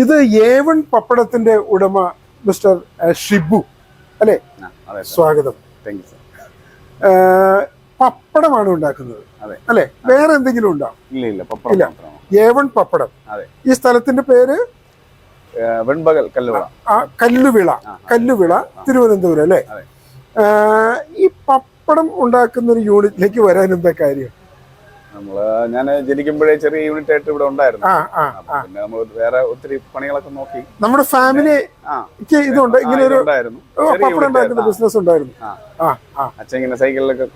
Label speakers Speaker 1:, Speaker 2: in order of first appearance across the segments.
Speaker 1: ഇത് A one പപ്പടത്തിന്റെ ഉടമ mister Shibu. അല്ലെ? സ്വാഗതം.
Speaker 2: താങ്ക് യു
Speaker 1: പപ്പടമാണ് ഉണ്ടാക്കുന്നത്. അല്ലെ? വേറെ എന്തെങ്കിലും ഉണ്ടാവും
Speaker 2: ഇല്ല
Speaker 1: എ വൺ പപ്പടം. ഈ സ്ഥലത്തിന്റെ പേര്?
Speaker 2: വെൺപകൽ കല്ലുവള.
Speaker 1: കല്ലുവിള. കല്ലുവിള തിരുവനന്തപുരം അല്ലെ? ഈ പപ്പടം ഉണ്ടാക്കുന്ന ഒരു യൂണിറ്റിലേക്ക് വരാൻ എന്താ കാര്യം?
Speaker 2: നമ്മൾ ഞാൻ ജനിക്കുമ്പോഴേ ചെറിയ യൂണിറ്റ് ആയിട്ട് ഇവിടെ ഉണ്ടായിരുന്നു. പിന്നെ നമ്മൾ വേറെ ഒത്തിരി പണികളൊക്കെ നോക്കി.
Speaker 1: നമ്മുടെ
Speaker 2: ഫാമിലി
Speaker 1: ഇതുണ്ട്. ഇങ്ങനെ ഒരു ബിസിനസ് ഉണ്ടായിരുന്നു.
Speaker 2: അച്ഛൻ ഇങ്ങനെ സൈക്കിളിലൊക്കെ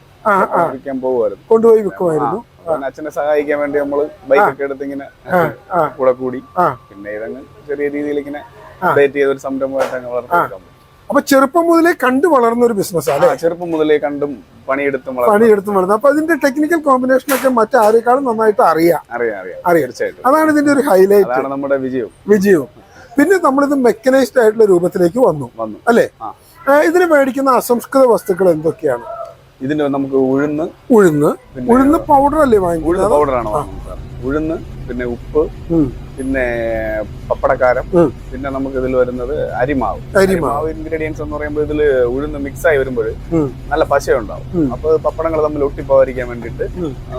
Speaker 2: വിൽക്കാൻ പോകുമായിരുന്നു
Speaker 1: കൊണ്ടുപോയി വിൽക്കുമായിരുന്നു.
Speaker 2: അച്ഛനെ സഹായിക്കാൻ വേണ്ടി നമ്മൾ ബൈക്കൊക്കെ എടുത്ത് ഇങ്ങനെ കൂടെ കൂടി. പിന്നെ ഇതങ്ങ് ചെറിയ രീതിയിൽ ഇങ്ങനെ അപ്ഡേറ്റ് ചെയ്ത ഒരു സംരംഭമായിട്ട് അങ്ങ് വളർത്തിയെടുക്കാൻ പറ്റും.
Speaker 1: അപ്പൊ ചെറുപ്പം മുതലേ കണ്ടു വളർന്ന ഒരു ബിസിനസ് ആണ്
Speaker 2: ചെറുപ്പം മുതലേ കണ്ടും പണിയെടുത്തും വളർന്നു.
Speaker 1: പണിയെടുത്ത് വളർന്നത് അപ്പൊ അതിന്റെ ടെക്നിക്കൽ കോമ്പിനേഷൻ ഒക്കെ മറ്റാരെക്കാളും നന്നായിട്ട് അറിയാം.
Speaker 2: അറിയാം അറിയാം.
Speaker 1: അറിയാം. അതാണ് ഇതിന്റെ ഒരു ഹൈലൈറ്റ്
Speaker 2: നമ്മുടെ വിജയവും.
Speaker 1: വിജയവും. പിന്നെ നമ്മളിത് മെക്കനൈസ്ഡ് ആയിട്ടുള്ള രൂപത്തിലേക്ക് വന്നു.
Speaker 2: വന്നു.
Speaker 1: അല്ലെ? ഇതിന് മേടിക്കുന്ന അസംസ്കൃത വസ്തുക്കൾ എന്തൊക്കെയാണ്?
Speaker 2: ഇതിന് നമുക്ക് ഉഴുന്ന്
Speaker 1: ഉഴുന്ന്. ഉഴുന്ന് പൗഡർ അല്ലേ
Speaker 2: ഉഴുന്ന്
Speaker 1: വാങ്ങിക്കുന്നത്.
Speaker 2: പൗഡറാണ് ഉഴുന്ന് പിന്നെ ഉപ്പ്. പിന്നെ പപ്പടക്കാരം പിന്നെ നമുക്ക് ഇതിൽ വരുന്നത് അരിമാവ്
Speaker 1: അരിമാവ്.
Speaker 2: ഇൻഗ്രീഡിയൻസ് എന്ന് പറയുമ്പോൾ ഇതിൽ ഉഴുന്ന് മിക്സ് ആയി വരുമ്പോൾ നല്ല പശയുണ്ടാവും. അപ്പൊ പപ്പടങ്ങൾ തമ്മിൽ ഒട്ടിപ്പോവാതിരിക്കാൻ വേണ്ടിയിട്ട്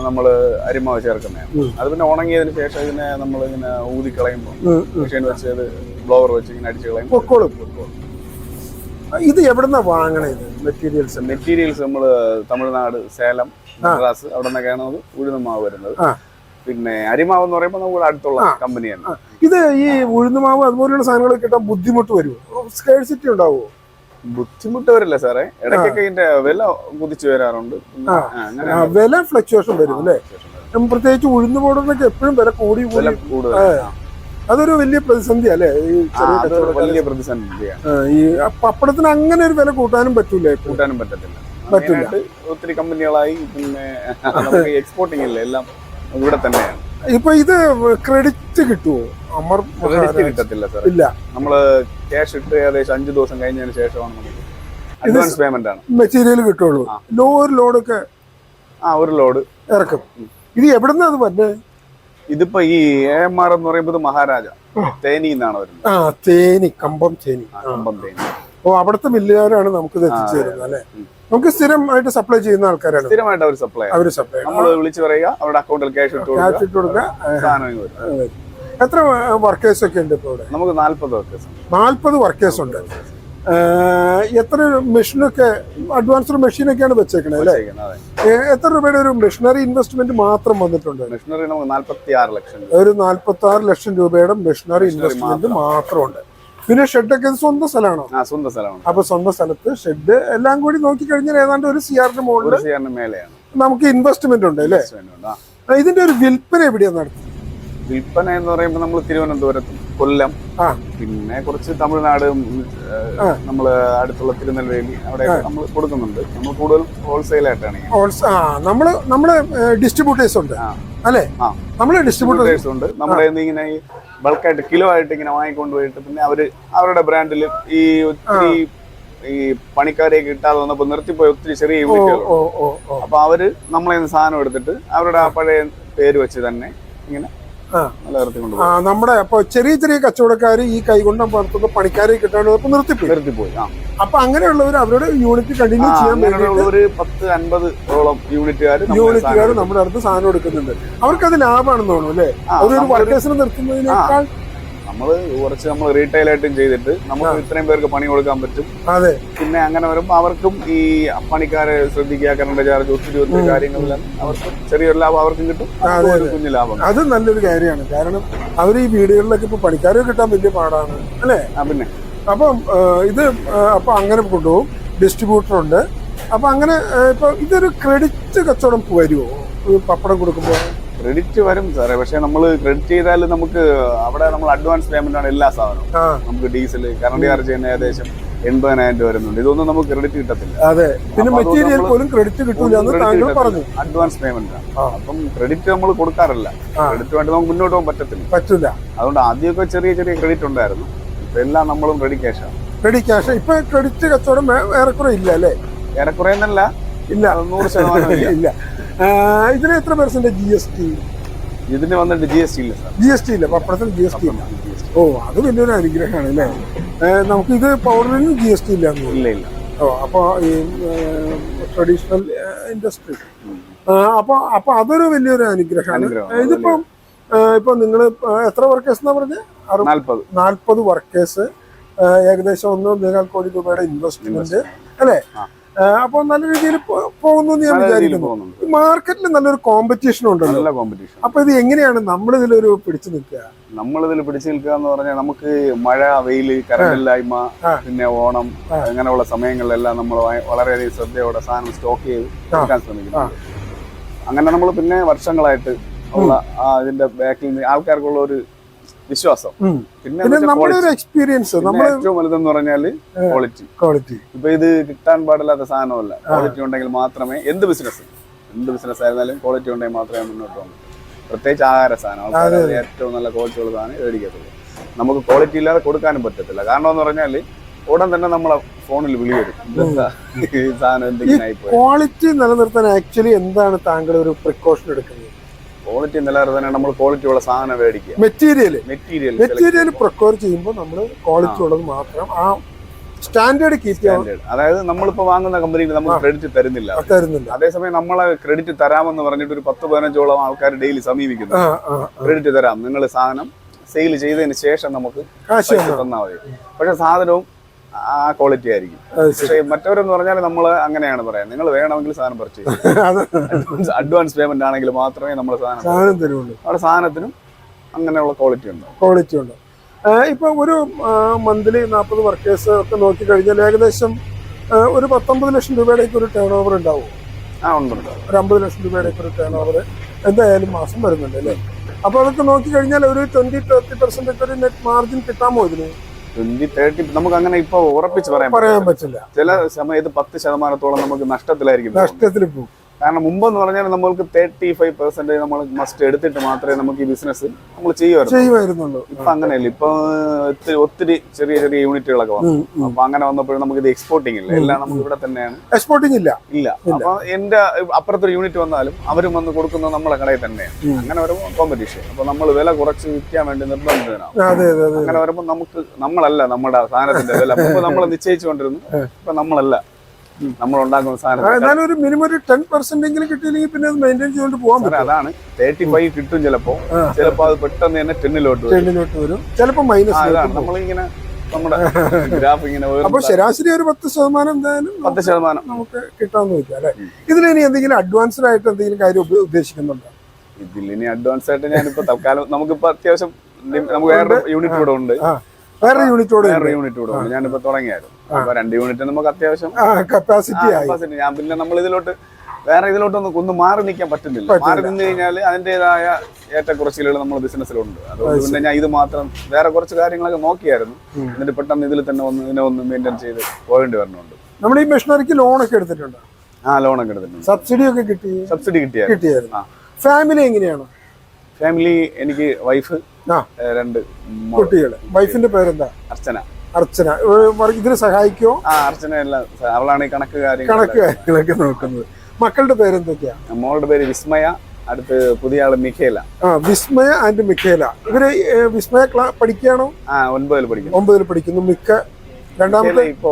Speaker 2: നമ്മൾ അരിമാവ് ചേർക്കുന്നതാണ്. അത് പിന്നെ ഉണങ്ങിയതിന് ശേഷം ഇതിനെ നമ്മൾ ഇങ്ങനെ ഊതി കളയുമ്പോൾ. മെഷീൻ വെച്ച് അത് ബ്ലോവർ വെച്ച് ഇങ്ങനെ അടിച്ച് കളയും
Speaker 1: പൊക്കോളും ഇത് എവിടുന്ന വാങ്ങണേ ഇത് മെറ്റീരിയൽസ്
Speaker 2: മെറ്റീരിയൽസ് നമ്മൾ തമിഴ്നാട് സേലം മദ്രാസ് അവിടെ നിന്നൊക്കെയാണ് ഉഴുന്ന് മാവ് വരുന്നത്. പിന്നെ അരിമാവ് എന്ന് പറയുമ്പോൾ നമ്മുടെ അടുത്തുള്ള
Speaker 1: കമ്പനി
Speaker 2: തന്നെ.
Speaker 1: ഇത് ഈ ഉഴുന്നുമാവ് അതുപോലെയുള്ള സാധനങ്ങൾ കിട്ടാൻ ബുദ്ധിമുട്ട് വരുമോ? സ്കേഴ്സിറ്റി ഉണ്ടാവുമോ
Speaker 2: ബുദ്ധിമുട്ട് വരില്ല സാറേ? ഇടയ്ക്കൊക്കെ ഇതിന്റെ വില കുതിച്ചു വരാറുണ്ട്.
Speaker 1: വില ഫ്ലക്ച്വേഷൻ വരും അല്ലേ? പ്രത്യേകിച്ച് ഉഴുന്ന് പോടുന്നൊക്കെ എപ്പോഴും വില കൂടി കൂടി
Speaker 2: കൂടുതൽ
Speaker 1: അതൊരു വലിയ പ്രതിസന്ധി അല്ലേ? ഈ
Speaker 2: വലിയ പ്രതിസന്ധിയാണ്
Speaker 1: ഈ പപ്പടത്തിന് അങ്ങനെ ഒരു വില കൂട്ടാനും പറ്റൂല?
Speaker 2: കൂട്ടാനും പറ്റത്തില്ല.
Speaker 1: പറ്റില്ല.
Speaker 2: ഒത്തിരി കമ്പനികളായി പിന്നെ എക്സ്പോർട്ടിംഗ് ഇല്ല എല്ലാം ഇവിടെ തന്നെയാണ്.
Speaker 1: ഇപ്പൊ ഇത് ക്രെഡിറ്റ് കിട്ടുമോ അമർ
Speaker 2: ക്രെഡിറ്റ്? കിട്ടത്തില്ല സാർ
Speaker 1: ഇല്ല.
Speaker 2: നമ്മൾ ക്യാഷ് ഇട്ട് ഏകദേശം അഞ്ചു ദിവസം കഴിഞ്ഞതിന് ശേഷമാണ് നമുക്ക് അഡ്വാൻസ് പേയ്മെന്റ് ആണ്.
Speaker 1: മെറ്റീരിയൽ കിട്ടുള്ളൂ.
Speaker 2: ആ.
Speaker 1: ലോ ഒരു ലോഡൊക്കെ
Speaker 2: ആ ഒരു ലോഡ്.
Speaker 1: ഇറക്കും. ഇത് എവിടുന്നാ അത് വരുന്നത്
Speaker 2: ഇതിപ്പോ ഈ എ എം ആർ എന്ന് പറയുമ്പോൾ മഹാരാജ. തേനി എന്നാണ് വരുന്നത്.
Speaker 1: ആ തേനി കമ്പം തേനി.
Speaker 2: കമ്പം തേനി.
Speaker 1: ഓ അവിടുത്തെ മില്ലുകാരാണ് നമുക്ക് ഇത് എത്തിച്ചു തരുന്നത് അല്ലെ? നമുക്ക് സ്ഥിരമായിട്ട് സപ്ലൈ ചെയ്യുന്ന ആൾക്കാരാണ്.
Speaker 2: സ്ഥിരമായിട്ട് അവർ സപ്ലൈ
Speaker 1: അവർ സപ്ലൈ
Speaker 2: നമ്മൾ വിളിച്ചു പറയുക അവരുടെ അക്കൗണ്ടിൽ ക്യാഷ് ഇട്ട്
Speaker 1: ക്യാഷ് ഇട്ട് കൊടുക്കുക. എത്ര വർക്കേഴ്സ് ഒക്കെ ഉണ്ട് ഇപ്പോൾ ഇവിടെ?
Speaker 2: നമുക്ക് നാല്പത് വർക്കേഴ്സ്
Speaker 1: നാല്പത് വർക്കേഴ്സ് ഉണ്ട്. എത്ര മെഷീനൊക്കെ അഡ്വാൻസ്ഡ് മെഷീനൊക്കെയാണ് വെച്ചേക്കുന്നത് അല്ലേ എത്ര രൂപയുടെ ഒരു മെഷീനറി ഇൻവെസ്റ്റ്മെന്റ് മാത്രം വന്നിട്ടുണ്ട്?
Speaker 2: മെഷീനറി നമുക്ക് നാല്പത്തി ആറ് ലക്ഷം
Speaker 1: ഒരു നാൽപ്പത്തി ആറ് ലക്ഷം രൂപയുടെ മെഷീനറി ഇൻവെസ്റ്റ്മെന്റ് മാത്രമുണ്ട്. പിന്നെ ഷെഡൊക്കെ ഒക്കെ സ്വന്തം സ്ഥലമാണോ?
Speaker 2: ആ സ്വന്തം സ്ഥലമാണ്.
Speaker 1: അപ്പൊ സ്വന്തം സ്ഥലത്ത് ഷെഡ് എല്ലാം കൂടി നോക്കി കഴിഞ്ഞാൽ ഏതാണ്ട് ഒരു സിആറിന്റെ മുകളിൽ
Speaker 2: സിയാറിന് മേലെയാണ്.
Speaker 1: നമുക്ക് ഇൻവെസ്റ്റ്മെന്റ് ഉണ്ട് അല്ലേ? ഇതിന്റെ ഒരു വിൽപ്പന എവിടെയാണ് നടത്തുന്നത്?
Speaker 2: വിൽപ്പന എന്ന് പറയുമ്പോൾ നമ്മൾ തിരുവനന്തപുരത്തും കൊല്ലം പിന്നെ കുറച്ച് തമിഴ്നാട്
Speaker 1: നമ്മൾ
Speaker 2: നമ്മൾ അടുത്തുള്ള തിരുനെൽവേലി അവിടെ നമ്മൾ കൊടുക്കുന്നുണ്ട്. നമ്മൾ കൂടുതൽ ഹോൾസെയിൽ ആയിട്ടാണ്
Speaker 1: നമ്മൾ നമ്മൾ ഡിസ്ട്രിബ്യൂട്ടേഴ്സ് ഉണ്ട്. അല്ലേ? നമ്മൾ ഡിസ്ട്രിബ്യൂട്ടേഴ്സ്
Speaker 2: ഉണ്ട്. നമ്മുടെ ഇങ്ങനെ ഈ ബൾക്കായിട്ട് കിലോ ആയിട്ട് ഇങ്ങനെ വാങ്ങിക്കൊണ്ട് പോയിട്ട് പിന്നെ അവർ അവരുടെ ബ്രാൻഡിൽ ഈ ഒത്തിരി ഈ പണിക്കാരെ കിട്ടാതെ വന്നപ്പോ നിർത്തിപ്പോയ ഒത്തിരി ചെറിയ യൂണിറ്റുകൾ അപ്പൊ അവർ നമ്മളെ സാധനം എടുത്തിട്ട് അവരുടെ ആ പഴയ പേര് വെച്ച് തന്നെ ഇങ്ങനെ
Speaker 1: നമ്മുടെ അപ്പൊ ചെറിയ ചെറിയ കച്ചവടക്കാർ ഈ കൈകൊണ്ടം പുറത്തുനിന്ന് പണിക്കാരെ കിട്ടാണ്ട് നിർത്തിപ്പോയി.
Speaker 2: നിർത്തിപ്പോയി
Speaker 1: അപ്പൊ അങ്ങനെയുള്ളവർ അവരുടെ യൂണിറ്റ് കണ്ടിന്യൂ ചെയ്യാൻ വേണ്ടി
Speaker 2: പത്ത് യൂണിറ്റുകാർ
Speaker 1: യൂണിറ്റുകാർ നമ്മുടെ അടുത്ത് സാധനം എടുക്കുന്നുണ്ട്. അവർക്ക് അത് ലാഭമാണെന്ന് തോന്നുന്നു അല്ലേ? അവർ വർക്കേഴ്സിനെ നിർത്തുന്നതിനേക്കാൾ
Speaker 2: നമ്മൾ കുറച്ച് നമ്മൾ റീറ്റെയിൽ ആയിട്ടും ചെയ്തിട്ട് നമുക്ക് ഇത്രയും പേർക്ക് പണി കൊടുക്കാൻ പറ്റും.
Speaker 1: അതെ.
Speaker 2: പിന്നെ അങ്ങനെ വരുമ്പോൾ അവർക്കും ഈ പണിക്കാരെ ശ്രദ്ധിക്കുക കറണ്ട് ചാർജ് ഒത്തിരി ഒത്തിരി കാര്യങ്ങളിലും അവർക്ക് ചെറിയൊരു ലാഭം അവർക്കും കിട്ടും. ഒരു കുഞ്ഞു ലാഭം.
Speaker 1: അത് നല്ലൊരു കാര്യമാണ്. കാരണം അവർ ഈ വീടുകളിലൊക്കെ ഇപ്പൊ പണിക്കാരെ കിട്ടാൻ വലിയ പാടാണ് അല്ലേ?
Speaker 2: പിന്നെ.
Speaker 1: അപ്പം ഇത് അപ്പൊ അങ്ങനെ കൊണ്ടുപോകും. ഡിസ്ട്രിബ്യൂട്ടർ ഉണ്ട്. അപ്പൊ അങ്ങനെ ഇപ്പൊ ഇതൊരു ക്രെഡിറ്റ് കച്ചവടം വരുമോ പപ്പടം കൊടുക്കുമ്പോൾ
Speaker 2: ക്രെഡിറ്റ് വരും സാറേ. പക്ഷെ നമ്മൾ ക്രെഡിറ്റ് ചെയ്താൽ നമുക്ക് അവിടെ നമ്മൾ അഡ്വാൻസ് പേയ്മെന്റ് ആണ് എല്ലാ സാധനവും. നമുക്ക് ഡീസൽ കറണ്ട് ചാർജ് ചെയ്യുന്ന ഏകദേശം എൺപതിനായിരം രൂപ വരുന്നുണ്ട്. ഇതൊന്നും നമുക്ക് ക്രെഡിറ്റ് കിട്ടത്തില്ല.
Speaker 1: അതെ. പിന്നെ മെറ്റീരിയൽ പോലും ക്രെഡിറ്റ് കിട്ടില്ല പറഞ്ഞു.
Speaker 2: അഡ്വാൻസ് പേയ്മെന്റ് ആണ്. അപ്പം ക്രെഡിറ്റ് നമ്മൾ കൊടുക്കാറില്ല. ക്രെഡിറ്റ് വേണ്ടി നമുക്ക് മുന്നോട്ട് പോകാൻ പറ്റത്തില്ല.
Speaker 1: പറ്റില്ല
Speaker 2: അതുകൊണ്ട് ആദ്യമൊക്കെ ചെറിയ ചെറിയ ക്രെഡിറ്റ് ഉണ്ടായിരുന്നു. ഇപ്പൊ എല്ലാം നമ്മളും റെഡി ക്യാഷാണ്
Speaker 1: റെഡി ക്യാഷ് ഇപ്പൊ ക്രെഡിറ്റ് കച്ചവടം ഏറെക്കുറെ ഇല്ല അല്ലേ?
Speaker 2: ഏറെക്കുറെ എന്നല്ല
Speaker 1: ഇല്ല.
Speaker 2: നൂറ് ശതമാനം ഇല്ല.
Speaker 1: ഇതിന് എത്ര പെർസെന്റ് ജി എസ് ടി
Speaker 2: ഇതിന് വന്നിട്ട് ജി എസ് ടി ഇല്ല
Speaker 1: ജി എസ് ടി ഇല്ല പപ്പടത്തിന് ജി എസ് ടി ഇല്ല. ഓ അത് വലിയൊരു അനുഗ്രഹമാണ് അല്ലേ? നമുക്ക് ഇത് പൗഡറിനും ജി എസ് ടി ഇല്ല.
Speaker 2: ഇല്ല ഇല്ല.
Speaker 1: ഓ അപ്പോൾ ഈ ട്രഡീഷണൽ ഇൻഡസ്ട്രി അപ്പോൾ അപ്പോൾ അതൊരു വലിയൊരു അനുഗ്രഹമാണ്. ഇതിപ്പം ഇപ്പൊ നിങ്ങൾ എത്ര വർക്കേഴ്സ് എന്നാ പറഞ്ഞത്
Speaker 2: നാല്പത്.
Speaker 1: നാൽപ്പത് വർക്കേഴ്സ് ഏകദേശം ഒന്നോ ഒന്നേകാൽ കോടി രൂപയുടെ ഇൻവെസ്റ്റ്മെന്റ് അല്ലേ. അപ്പോൾ നല്ല രീതിയിൽ പോകുന്നു ഞാൻ വിചാരിക്കുന്നു. മാർക്കറ്റിൽ നല്ലൊരു കോമ്പറ്റീഷൻ ഉണ്ടല്ലോ.
Speaker 2: നല്ല കോമ്പറ്റീഷൻ
Speaker 1: അപ്പൊ ഇത് എങ്ങനെയാണ് നമ്മൾ ഇതിലൊരു പിടിച്ചു നിൽക്കുക?
Speaker 2: നമ്മളിതിൽ പിടിച്ചു നിൽക്കുക എന്ന് പറഞ്ഞാൽ നമുക്ക് മഴ വെയിൽ കരണ്ടില്ലായ്മ. പിന്നെ ഓണം. അങ്ങനെയുള്ള സമയങ്ങളിലെല്ലാം നമ്മൾ വളരെയധികം ശ്രദ്ധയോടെ സാധനം സ്റ്റോക്ക് ചെയ്ത് എടുക്കാൻ ശ്രമിക്കുന്നു അങ്ങനെ നമ്മൾ പിന്നെ വർഷങ്ങളായിട്ട് ഉള്ള ആ ഇതിന്റെ ബാക്കിൽ നിന്ന് ആൾക്കാർക്കുള്ള ഒരു വിശ്വാസം. പിന്നെ
Speaker 1: നമ്മുടെ ഒരു എക്സ്പീരിയൻസ് നമ്മൾ
Speaker 2: ഏറ്റവും വലുതെന്ന് പറഞ്ഞാൽ ക്വാളിറ്റി
Speaker 1: ക്വാളിറ്റി
Speaker 2: ഇപ്പൊ ഇത് കിട്ടാൻ പാടില്ലാത്ത സാധനമല്ല. ക്വാളിറ്റി ഉണ്ടെങ്കിൽ മാത്രമേ എന്ത് ബിസിനസ് എന്ത് ബിസിനസ് ആയിരുന്നാലും ക്വാളിറ്റി ഉണ്ടെങ്കിൽ മാത്രമേ മുന്നോട്ട് പോകും പ്രത്യേകിച്ച് ആഹാര സാധനം. ഏറ്റവും നല്ല ക്വാളിറ്റി ഉള്ള സാധനം മേടിക്കത്തുള്ളൂ. നമുക്ക് ക്വാളിറ്റി ഇല്ലാതെ കൊടുക്കാനും പറ്റത്തില്ല. കാരണം എന്ന് പറഞ്ഞാൽ ഉടൻ തന്നെ നമ്മളെ ഫോണിൽ വിളി വരും. സാധനം എന്തെങ്കിലും
Speaker 1: ക്വാളിറ്റി നിലനിർത്താൻ ആക്ച്വലി എന്താണ് താങ്കൾ ഒരു പ്രിക്കോഷൻ എടുക്കുന്നത്?
Speaker 2: ക്വാളിറ്റി നിലനിർത്താനാണ് നമ്മൾ ക്വാളിറ്റി ഉള്ള സാധനം മേടിക്കുക.
Speaker 1: മെറ്റീരിയൽ
Speaker 2: മെറ്റീരിയൽ
Speaker 1: മെറ്റീരിയൽ പ്രൊക്യൂർ ചെയ്യുമ്പോൾ. നമ്മൾ ക്വാളിറ്റി ഉള്ളത് മാത്രം ആ സ്റ്റാൻഡേർഡ് കീപ്പ് ചെയ്യാൻ
Speaker 2: അതായത് നമ്മളിപ്പോ വാങ്ങുന്ന കമ്പനിയിൽ നമ്മൾ ക്രെഡിറ്റ് തരുന്നില്ല.
Speaker 1: തരുന്നില്ല.
Speaker 2: അതേസമയം നമ്മളെ ക്രെഡിറ്റ് തരാമെന്ന് പറഞ്ഞിട്ട് ഒരു പത്ത് പതിനഞ്ചോളം ആൾക്കാർ ഡെയിലി സമീപിക്കുന്നു. ക്രെഡിറ്റ് തരാം. നിങ്ങൾ സാധനം സെയിൽ ചെയ്തതിന് ശേഷം നമുക്ക് തന്നാൽ മതി. പക്ഷെ സാധനവും ആ ക്വാളിറ്റി ആയിരിക്കും. പക്ഷേ മറ്റവരെന്ന് പറഞ്ഞാൽ നമ്മൾ അങ്ങനെയാണ് പറയാം. നിങ്ങൾ വേണമെങ്കിൽ സാധനം പർച്ചേസ് അഡ്വാൻസ് പേയ്മെന്റ് ആണെങ്കിൽ മാത്രമേ നമ്മൾ സാധനം
Speaker 1: സാധനം തരുള്ളൂ.
Speaker 2: അവിടെ സാധനത്തിനും അങ്ങനെയുള്ള ക്വാളിറ്റി ഉണ്ട്.
Speaker 1: ക്വാളിറ്റി ഉണ്ട്. ഇപ്പൊ ഒരു മന്ത്ലി നാൽപ്പത് വർക്കേഴ്സ് ഒക്കെ നോക്കി കഴിഞ്ഞാൽ ഏകദേശം ഒരു പത്തൊമ്പത് ലക്ഷം രൂപയുടെ ഒരു ടേൺ ഓവർ ഉണ്ടാവും.
Speaker 2: ആ ഉണ്ട്
Speaker 1: ഒരു അമ്പത് ലക്ഷം രൂപയുടെ ഒരു ടേൺ ഓവർ എന്തായാലും മാസം വരുന്നുണ്ട് അല്ലേ? അപ്പൊ അതൊക്കെ നോക്കി കഴിഞ്ഞാൽ ഒരു ട്വന്റി തേർട്ടി പെർസെന്റ് ഒക്കെ ഒരു നെറ്റ് മാർജിൻ കിട്ടാമോ ഇതിന്?
Speaker 2: ട്വന്റി തേർട്ടി നമുക്ക് അങ്ങനെ ഇപ്പൊ ഉറപ്പിച്ച് പറയാൻ
Speaker 1: പറയാൻ
Speaker 2: പറ്റില്ല. ചില സമയത്ത് പത്ത് ശതമാനത്തോളം നമുക്ക് നഷ്ടത്തിലായിരിക്കും.
Speaker 1: നഷ്ടത്തിൽ പോകും
Speaker 2: കാരണം മുമ്പെന്ന് പറഞ്ഞാൽ നമ്മൾക്ക് തേർട്ടി ഫൈവ് പെർസെന്റ് നമ്മൾ മസ്റ്റ് എടുത്തിട്ട് മാത്രമേ നമുക്ക് ഈ ബിസിനസ് നമ്മൾ ചെയ്യുമായിരുന്നു. ഇപ്പൊ അങ്ങനെയല്ല. ഇപ്പൊ ഒത്തിരി ചെറിയ ചെറിയ യൂണിറ്റുകളൊക്കെ വന്നു. അപ്പൊ അങ്ങനെ വന്നപ്പോഴും നമുക്ക് ഇത് എക്സ്പോർട്ടിംഗ് ഇല്ല. എല്ലാം നമുക്ക് ഇവിടെ തന്നെയാണ്.
Speaker 1: എക്സ്പോർട്ടിംഗ് ഇല്ല.
Speaker 2: ഇല്ല. അപ്പൊ എന്റെ അപ്പുറത്തൊരു യൂണിറ്റ് വന്നാലും അവരും വന്ന് കൊടുക്കുന്നത് നമ്മളെ കടയിൽ തന്നെയാണ്. അങ്ങനെ വരുമ്പോൾ കോമ്പറ്റീഷൻ അപ്പൊ നമ്മൾ വില കുറച്ച് വിൽക്കാൻ വേണ്ടി
Speaker 1: നിർബന്ധിതനാണ്
Speaker 2: അങ്ങനെ വരുമ്പോൾ നമുക്ക് നമ്മളല്ല നമ്മുടെ സാധനത്തിന്റെ വില. നമ്മൾ നിശ്ചയിച്ചുകൊണ്ടിരുന്നു. ഇപ്പൊ നമ്മളല്ല. നമ്മൾ ഉണ്ടാക്കുന്ന സാധനം.
Speaker 1: എന്നാലും ഒരു മിനിമം ഒരു ടെൻ പെർസെന്റ് എങ്കിലും കിട്ടിയില്ലെങ്കിൽ പിന്നെ അത് മെയിന്റെയിൻ ചെയ്തുകൊണ്ട് പോകാൻ പറ്റും.
Speaker 2: അതാണ്. തേർട്ടി ഫൈവ് കിട്ടും ചിലപ്പോ.
Speaker 1: ചിലപ്പോൾ
Speaker 2: ചിലപ്പോ അത് പെട്ടെന്ന് തന്നെ ടെന്നിലോട്ട്
Speaker 1: ടെന്നിലോട്ട് വരും. ചിലപ്പോൾ മൈനസ്
Speaker 2: നമ്മളിങ്ങനെ നമ്മുടെ ഗ്രാഫ് ഇങ്ങനെ
Speaker 1: അപ്പൊ
Speaker 2: ഉയർന്ന്
Speaker 1: ശരാശരി ഒരു പത്ത് ശതമാനം എന്തായാലും
Speaker 2: പത്ത് ശതമാനം.
Speaker 1: നമുക്ക് കിട്ടാന്ന് വെക്കാം അല്ലെ? ഇതിലിനി എന്തെങ്കിലും അഡ്വാൻസ്ഡ് ആയിട്ട് എന്തെങ്കിലും കാര്യം ഉദ്ദേശിക്കുന്നുണ്ടോ?
Speaker 2: ഇതിലിനി അഡ്വാൻസ് ആയിട്ട് ഞാനിപ്പോ തൽക്കാലം നമുക്കിപ്പോ അത്യാവശ്യം നമുക്ക് വേറെ യൂണിറ്റ് കൂടെ ഉണ്ട്.
Speaker 1: വേറെ യൂണിറ്റോട്
Speaker 2: വേറെ യൂണിറ്റ് കൂടെ ഉണ്ട് ഞാനിപ്പോ തുടങ്ങിയായിരുന്നു. അപ്പൊ രണ്ട് യൂണിറ്റ് നമുക്ക് അത്യാവശ്യം
Speaker 1: കപ്പാസിറ്റി
Speaker 2: ഞാൻ പിന്നെ നമ്മൾ ഇതിലോട്ട് വേറെ ഇതിലോട്ടൊന്നും ഒന്ന് മാറി നിൽക്കാൻ പറ്റുന്നില്ല. മാറി നിന്ന് കഴിഞ്ഞാൽ അതിന്റേതായ ഏറ്റക്കുറച്ചിലുകൾ നമ്മൾ ബിസിനസ്സിലുണ്ട് അതുകൊണ്ട് പിന്നെ ഞാൻ ഇത് മാത്രം വേറെ കുറച്ച് കാര്യങ്ങളൊക്കെ നോക്കിയായിരുന്നു. എന്നിട്ട് പെട്ടെന്ന് ഇതിൽ തന്നെ ഒന്ന് ഇതിനെ ഒന്ന് മെയിന്റെയിൻ ചെയ്ത് പോകേണ്ടി വരുന്നുണ്ട്
Speaker 1: നമ്മൾ ഈ മെഷീനറിക്ക് ലോണൊക്കെ എടുത്തിട്ടുണ്ട്?
Speaker 2: ആ ലോണൊക്കെ എടുത്തിട്ടുണ്ട്.
Speaker 1: സബ്സിഡി ഒക്കെ കിട്ടി?
Speaker 2: സബ്സിഡി കിട്ടിയായിരുന്നു.
Speaker 1: ഫാമിലി എങ്ങനെയാണ്?
Speaker 2: ഫാമിലി എനിക്ക് വൈഫ് രണ്ട്. മോൾ.
Speaker 1: കുട്ടികൾ. വൈഫിന്റെ പേരെന്താ?
Speaker 2: അർച്ചന.
Speaker 1: അർച്ചന. ഇതിന് സഹായിക്കോ
Speaker 2: ആ അർച്ചന അവളാണ് ഈ കണക്ക് കാര്യങ്ങൾ
Speaker 1: കണക്ക് കാര്യങ്ങളൊക്കെ നോക്കുന്നത്. മക്കളുടെ പേരെന്തൊക്കെയാ?
Speaker 2: മോളുടെ പേര് വിസ്മയ അടുത്ത് പുതിയ ആൾ മിഖേല.
Speaker 1: ആ വിസ്മയ ആൻഡ് മിഖേല. ഇവർ വിസ്മയ പഠിക്കുകയാണോ?
Speaker 2: ആ ഒൻപതിൽ പഠിക്കുന്നു.
Speaker 1: ഒമ്പതിൽ പഠിക്കുന്നു. മിക്ക രണ്ടാമത്തെ
Speaker 2: ഇപ്പോ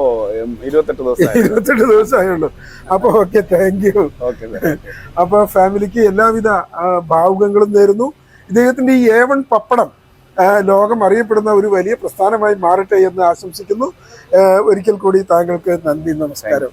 Speaker 2: ഇരുപത്തെട്ട് ദിവസം
Speaker 1: ഇരുപത്തെട്ട് ദിവസമായുള്ളൂ. അപ്പൊ ഓക്കെ താങ്ക് യു
Speaker 2: ഓക്കെ
Speaker 1: അപ്പൊ ഫാമിലിക്ക് എല്ലാവിധ ഭാവുകങ്ങളും നേരുന്നു. ഇദ്ദേഹത്തിന്റെ ഈ എ പപ്പടം ലോകം അറിയപ്പെടുന്ന ഒരു വലിയ പ്രസ്ഥാനമായി മാറട്ടെ എന്ന് ആശംസിക്കുന്നു. ഒരിക്കൽ കൂടി താങ്കൾക്ക് നന്ദി നമസ്കാരം.